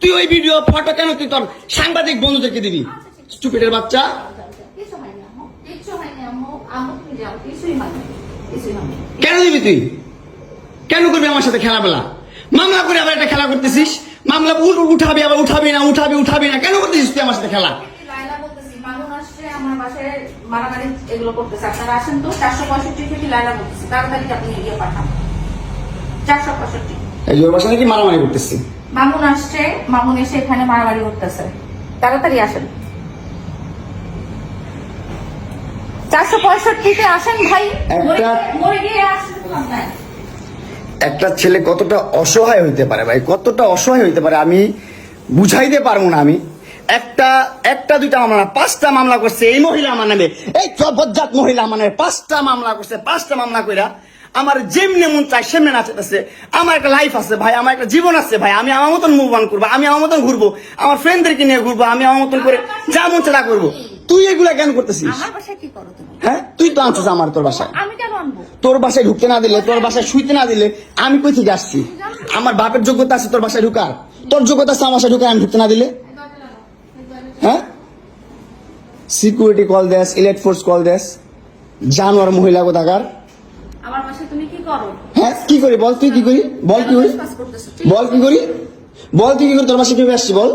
তুই ওই video photo কেন তুই তোর সাংবাদিক বন্ধুদেরকে দিবি? স্টুপিডের বাচ্চা। কেন দিবি তুই? কেন করবি আমার সাথে খেলাবেলা মামলা করে আবার একটা খেলা করতেছিস? মামলা উঠ- উঠাবি আবার উঠাবি না, উঠাবি উঠাবি না। কেন করতেছিস তুই আমার সাথে খেলা? মারামারি করতেছে। আপনারা আসেন তো, 465 থেকে লায়লা বলতেছি। তাড়াতাড়ি আপনি পাঠান। 465 এই জোর বাসা নাকি মারামারি করতেছি মামুন আসছে মামুন এসে এখানে মারামারি করতেছে তাড়াতাড়ি আসেন চারশো পঁয়ষট্টিতে আসেন ভাই একটা- মরে- গিয়ে একটা ছেলে কতটা অসহায় হইতে পারে ভাই কতটা অসহায় হইতে পারে আমি বুঝাইতে পারব না আমি একটা একটা দুইটা মামলা পাঁচটা মামলা করছে এই মহিলা আমার নামে এই বজ্জাত মহিলা আমার নামে পাঁচটা মামলা করছে পাঁচটা মামলা কইরা আমার যেমনি মন চাই সেমনি নাচাতেছে আমার একটা লাইফ আছে ভাই আমার একটা জীবন আছে ভাই। আমি আমার মতন মুভ অন করব আমি আমার মতন ঘুরবো আমার ফ্রেন্ডদেরকে নিয়ে ঘুরবো আমি আমার মতন করে যা মন তা করব। তুই এগুলা কেন করতেছিস? হ্যাঁ? তুই তো আনছিস আমার তোর বাসায়। তোর বাসায় ঢুকতে না দিলে তোর বাসায় শুইতে না দিলে আমি কই থেকে আসছি? আমার বাপের যোগ্যতা আছে তোর বাসায় ঢুকার। তোর যোগ্যতা আছে আমার বাসায় ঢুকার আমি ঢুকতে না দিলে? হ্যাঁ? সিকিউরিটি কল দেস ইলেক্ট ফোর্স কল দেস। জানোয়ার মহিলা কোথাকার? আমার তুমি কি করো? হ্যাঁ কি করি? বল তুই কি করি? বল কি করি? বল কি করি? বল তুই কি করি তোর কীভাবে আসছি বল?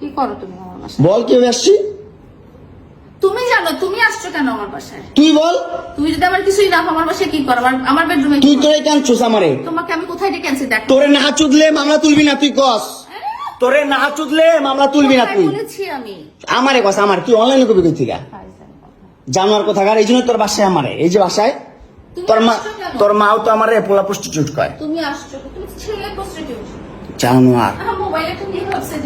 কি করো তুমি আমার বল কীভাবে আসছি? তুমি জানো তুমি আসছো কেন আমার বাসায়? তুই বল। তুমি যদি আমার কিছুই না আমার বাসায় কি করো? আমার আমার বেডরুমে তুই তোরে আমারে? তোমাকে আমি কোথায় ডেকে আনছি? দেখো। তোরে না চুদলে মামলা তুলবি না তুই কস। তোরে না চুদলে মামলা তুলবি না তুই। বলেছি আমি। আমারে কস আমার। তুই অনলাইনে কবি কই থেকে জানোয়ার কোথাকার? এই জন্য তোর বাসায় আমারে। এই যে বাসায় তোর মা? তোর মাও তো আমার পোলা প্রস্টিটিউট কয়। তুমি আসছো তুমি ছেলে প্রস্টিটিউট জানোয়ার। মোবাইলে তুমি ভাবছে?